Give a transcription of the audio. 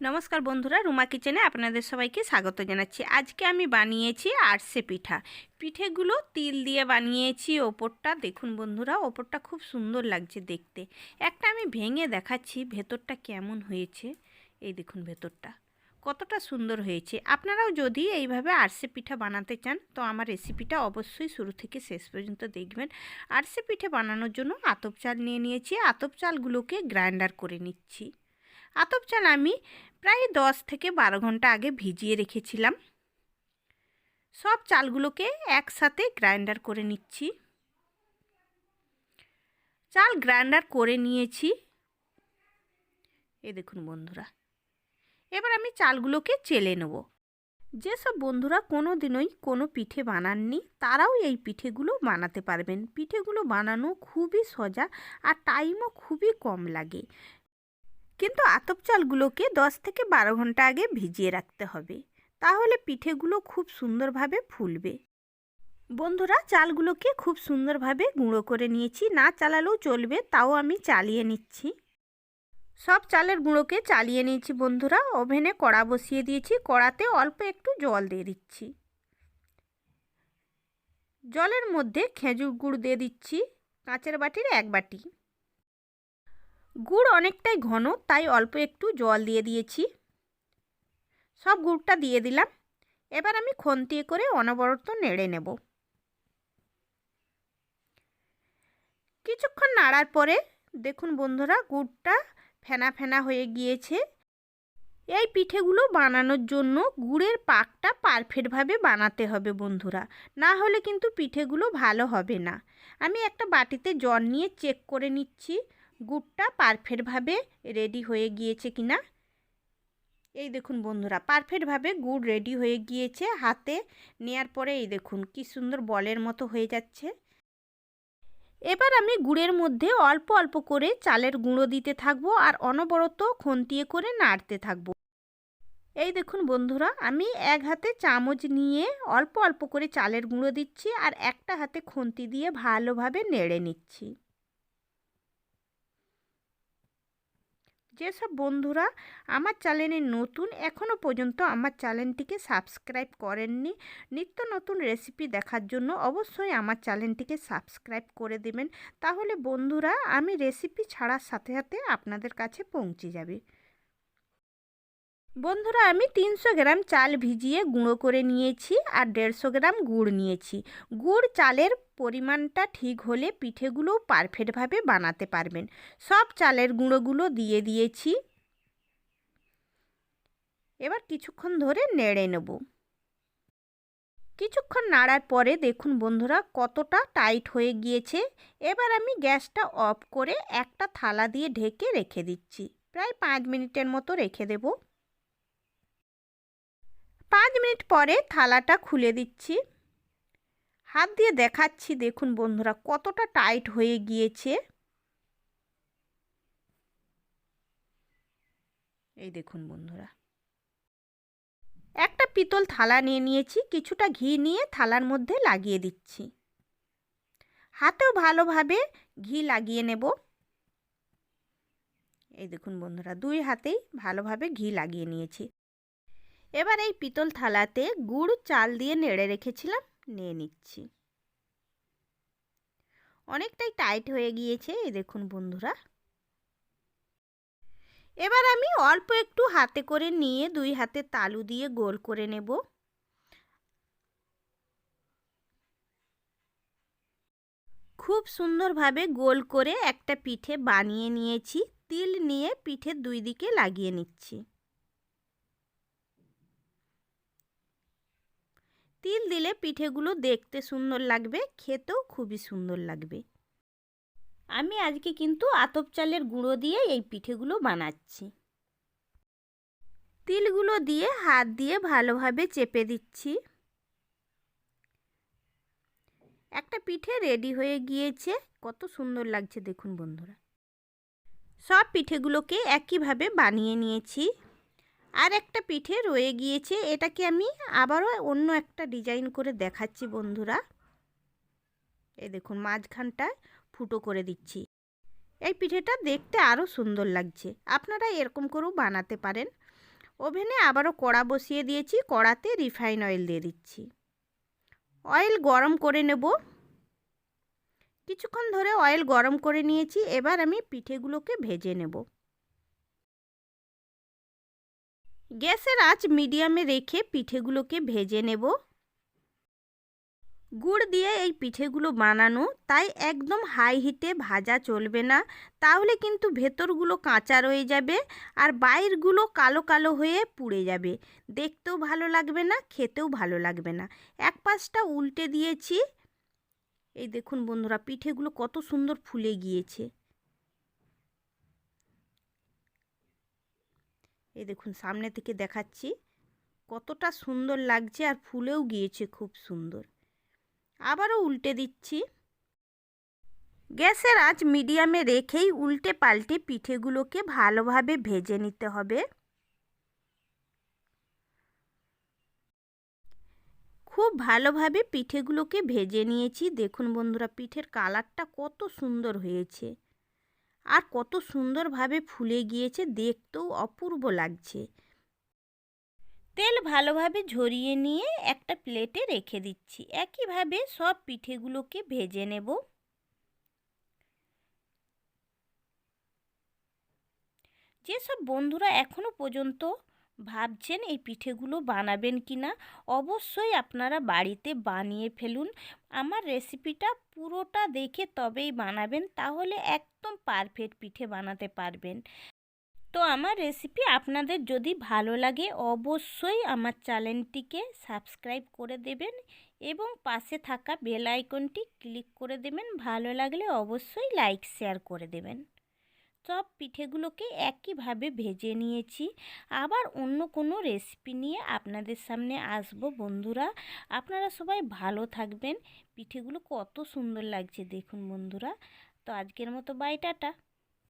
নমস্কার বন্ধুরা, রুমা কিচেনে আপনাদের সবাইকে স্বাগত জানাচ্ছি। আজকে আমি বানিয়েছি আরসে পিঠা। পিঠেগুলো তিল দিয়ে বানিয়েছি ওপরটা। দেখুন বন্ধুরা, ওপরটা খুব সুন্দর লাগছে দেখতে। একটা আমি ভেঙে দেখাচ্ছি, ভেতরটা কেমন হয়েছে। এই দেখুন ভেতরটা, কতটা সুন্দর হয়েছে। আপনারাও যদি এইভাবে আরসে পিঠা বানাতে চান, তো আমার রেসিপিটা অবশ্যই শুরু থেকে শেষ পর্যন্ত দেখবেন। আরসে পিঠে বানানোর জন্য আতপ চাল নিয়ে নিয়েছি। আতপ চালগুলোকে গ্রাইন্ডার করে নিচ্ছি। আতপ চাল আমি প্রায় দশ থেকে বারো ঘণ্টা আগে ভিজিয়ে রেখেছিলাম। সব চালগুলোকে একসাথে গ্রাইন্ডার করে নিচ্ছি। চাল গ্রাইন্ডার করে নিয়েছি। এ দেখুন বন্ধুরা, এবার আমি চালগুলোকে চেলে নেব। যেসব বন্ধুরা কোনো দিনই কোনো পিঠে বানাননি, তারাও এই পিঠেগুলো বানাতে পারবেন। পিঠেগুলো বানানো খুবই সোজা আর টাইমও খুবই কম লাগে। কিন্তু আতপ চালগুলোকে দশ থেকে বারো ঘণ্টা আগে ভিজিয়ে রাখতে হবে। তাহলে পিঠেগুলো খুব সুন্দরভাবে ফুলবে। বন্ধুরা, চালগুলোকে খুব সুন্দরভাবে গুঁড়ো করে নিয়েছি। না চালালেও চলবে, তাও আমি চালিয়ে নিচ্ছি। সব চালের গুঁড়োকে চালিয়ে নিয়েছি বন্ধুরা। ওভেনে কড়া বসিয়ে দিয়েছি। কড়াতে অল্প একটু জল দিয়ে দিচ্ছি। জলের মধ্যে খেজুর গুড় দিয়ে দিচ্ছি। কাঁচের বাটির এক বাটি। গুড় অনেকটাই ঘন, তাই অল্প একটু জল দিয়ে দিয়েছি। সব গুড়টা দিয়ে দিলাম। এবার আমি খন্তিয়ে করে অনবরত নেড়ে নেব। কিছুক্ষণ নাড়ার পরে, দেখুন বন্ধুরা, গুড়টা ফেনা ফেনা হয়ে গিয়েছে। এই পিঠেগুলো বানানোর জন্য গুড়ের পাকটা পারফেক্টভাবে বানাতে হবে বন্ধুরা। না হলে কিন্তু পিঠেগুলো ভালো হবে না। আমি একটা বাটিতে জল নিয়ে চেক করে নিচ্ছি। গুড়টা পারফেক্টভাবে রেডি হয়ে গিয়েছে কিনা? এই দেখুন বন্ধুরা, পারফেক্টভাবে গুড় রেডি হয়ে গিয়েছে হাতে। নেয়ার পরে এই দেখুন, কি সুন্দর বলের মতো হয়ে যাচ্ছে। এবার আমি গুড়ের মধ্যে অল্প অল্প করে চালের গুঁড়ো দিতে থাকব আর অনবরত খন্তিয়ে করে নাড়তে থাকব। এই দেখুন বন্ধুরা, আমি এক হাতে চামচ নিয়ে অল্প অল্প করে চালের গুঁড়ো দিচ্ছি আর একটা হাতে খন্তি দিয়ে ভালোভাবে নেড়ে নিচ্ছি। যেসব বন্ধুরা আমার চ্যানেলে নতুন এখনও পর্যন্ত আমার চ্যানেলটিকে সাবস্ক্রাইব করেননি, নিত্য নতুন রেসিপি দেখার জন্য অবশ্যই আমার চ্যানেলটিকে সাবস্ক্রাইব করে দেবেন। তাহলে বন্ধুরা, আমি রেসিপি ছাড়ার সাথে সাথে আপনাদের কাছে পৌঁছে যাবে। বন্ধুরা, আমি তিনশো গ্রাম চাল ভিজিয়ে গুঁড়ো করে নিয়েছি আর দেড়শো গ্রাম গুড় নিয়েছি। গুড় চালের পরিমাণটা ঠিক হলে পিঠেগুলোও পারফেক্টভাবে বানাতে পারবেন। সব চালের গুঁড়োগুলো দিয়ে দিয়েছি। এবার কিছুক্ষণ ধরে নেড়ে নেব। কিছুক্ষণ নাড়ার পরে দেখুন বন্ধুরা, কতটা টাইট হয়ে গিয়েছে। এবার আমি গ্যাসটা অফ করে একটা থালা দিয়ে ঢেকে রেখে দিচ্ছি। প্রায় পাঁচ মিনিটের মতো রেখে দেবো। পাঁচ মিনিট পরে থালাটা খুলে দিচ্ছি। হাত দিয়ে দেখাচ্ছি, দেখুন বন্ধুরা কতটা টাইট হয়ে গিয়েছে। এই দেখুন বন্ধুরা। একটা পিতল থালা নিয়ে নিয়েছি, কিছুটা ঘি নিয়ে থালার মধ্যে লাগিয়ে দিচ্ছি। হাতেও ভালোভাবে ঘি লাগিয়ে নেব। এই দেখুন বন্ধুরা, দুই হাতেই ভালোভাবে ঘি লাগিয়ে নিয়েছি। এবার এই পিতল থালাতে গুড়, চাল দিয়ে নেড়ে রেখেছিলাম, নিয়ে নিচ্ছি। অনেকটাই টাইট হয়ে গিয়েছে, এই দেখুন বন্ধুরা। এবার আমি অল্প একটু হাতে করে নিয়ে দুই হাতে তালু দিয়ে গোল করে নেব। খুব সুন্দরভাবে গোল করে একটা পিঠে বানিয়ে নিয়েছি, তিল নিয়ে পিঠের দুই দিকে লাগিয়ে নিচ্ছি। তিল দিলে পিঠেগুলো দেখতে সুন্দর লাগবে, খেতেও খুবই সুন্দর লাগবে। আমি আজকে কিন্তু আতপ চালের গুঁড়ো দিয়ে এই পিঠেগুলো বানাচ্ছি। তিলগুলো দিয়ে হাত দিয়ে ভালোভাবে চেপে দিচ্ছি। একটা পিঠে রেডি হয়ে গিয়েছে, কত সুন্দর লাগছে দেখুন বন্ধুরা। সব পিঠেগুলোকে একইভাবে বানিয়ে নিয়েছি। আর একটা পিঠে রয়ে গিয়েছে, এটাকে আমি আবারও অন্য একটা ডিজাইন করে দেখাচ্ছি বন্ধুরা। এই দেখুন, মাঝখানটায় ফুটো করে দিচ্ছি। এই পিঠেটা দেখতে আরও সুন্দর লাগছে। আপনারা এরকম করেও বানাতে পারেন। ওভেনে আবারও কড়া বসিয়ে দিয়েছি, কড়াতে রিফাইন অয়েল দিয়ে দিচ্ছি। অয়েল গরম করে নেব। কিছুক্ষণ ধরে অয়েল গরম করে নিয়েছি, এবার আমি পিঠেগুলোকে ভেজে নেব। গ্যাসের আঁচ মিডিয়ামে রেখে পিঠেগুলোকে ভেজে নেব। গুড় দিয়ে এই পিঠেগুলো বানানো, তাই একদম হাই হিটে ভাজা চলবে না। তাহলে কিন্তু ভেতরগুলো কাঁচা রয়ে যাবে আর বাইরগুলো কালো কালো হয়ে পুড়ে যাবে। দেখতেও ভালো লাগবে না, খেতেও ভালো লাগবে না। এক পাশটা উল্টে দিয়েছি। এই দেখুন বন্ধুরা, পিঠেগুলো কত সুন্দর ফুলে গিয়েছে। এই দেখুন, সামনে থেকে দেখাচ্ছি। কতটা সুন্দর লাগছে আর ফুলেও গিয়েছে খুব সুন্দর। আবারও উল্টে দিচ্ছি। গ্যাসের আঁচ মিডিয়ামে রেখেই উল্টে পাল্টে পিঠেগুলোকে ভালোভাবে ভেজে নিতে হবে। খুব ভালোভাবে পিঠেগুলোকে ভেজে নিয়েছি। দেখুন বন্ধুরা, পিঠের কালারটা কত সুন্দর হয়েছে। আর কত সুন্দরভাবে ফুলে গিয়েছে, দেখতেও অপূর্ব লাগছে। তেল ভালোভাবে ঝরিয়ে নিয়ে একটা প্লেটে রেখে দিচ্ছি। একইভাবে সব পিঠেগুলোকে ভেজে নেব। যেসব বন্ধুরা এখনও পর্যন্ত ভাবছেন এই পিঠেগুলো বানাবেন কি না অবশ্যই আপনারা বাড়িতে বানিয়ে ফেলুন। আমার রেসিপিটা পুরোটা দেখে তবেই বানাবেন, তাহলে একদম পারফেক্ট পিঠে বানাতে পারবেন। তো আমার রেসিপি আপনাদের যদি ভালো লাগে, অবশ্যই আমার চ্যানেলটিকে সাবস্ক্রাইব করে দেবেন এবং পাশে থাকা বেল আইকনটি ক্লিক করে দেবেন। ভালো লাগলে অবশ্যই লাইক শেয়ার করে দেবেন। সব পিঠেগুলোকে একইভাবে ভেজে নিয়েছি। আবার অন্য কোনো রেসিপি নিয়ে আপনাদের সামনে আসব। বন্ধুরা, আপনারা সবাই ভালো থাকবেন। পিঠেগুলো কত সুন্দর লাগছে, দেখুন বন্ধুরা। তো আজকের মতো বাই টাটা।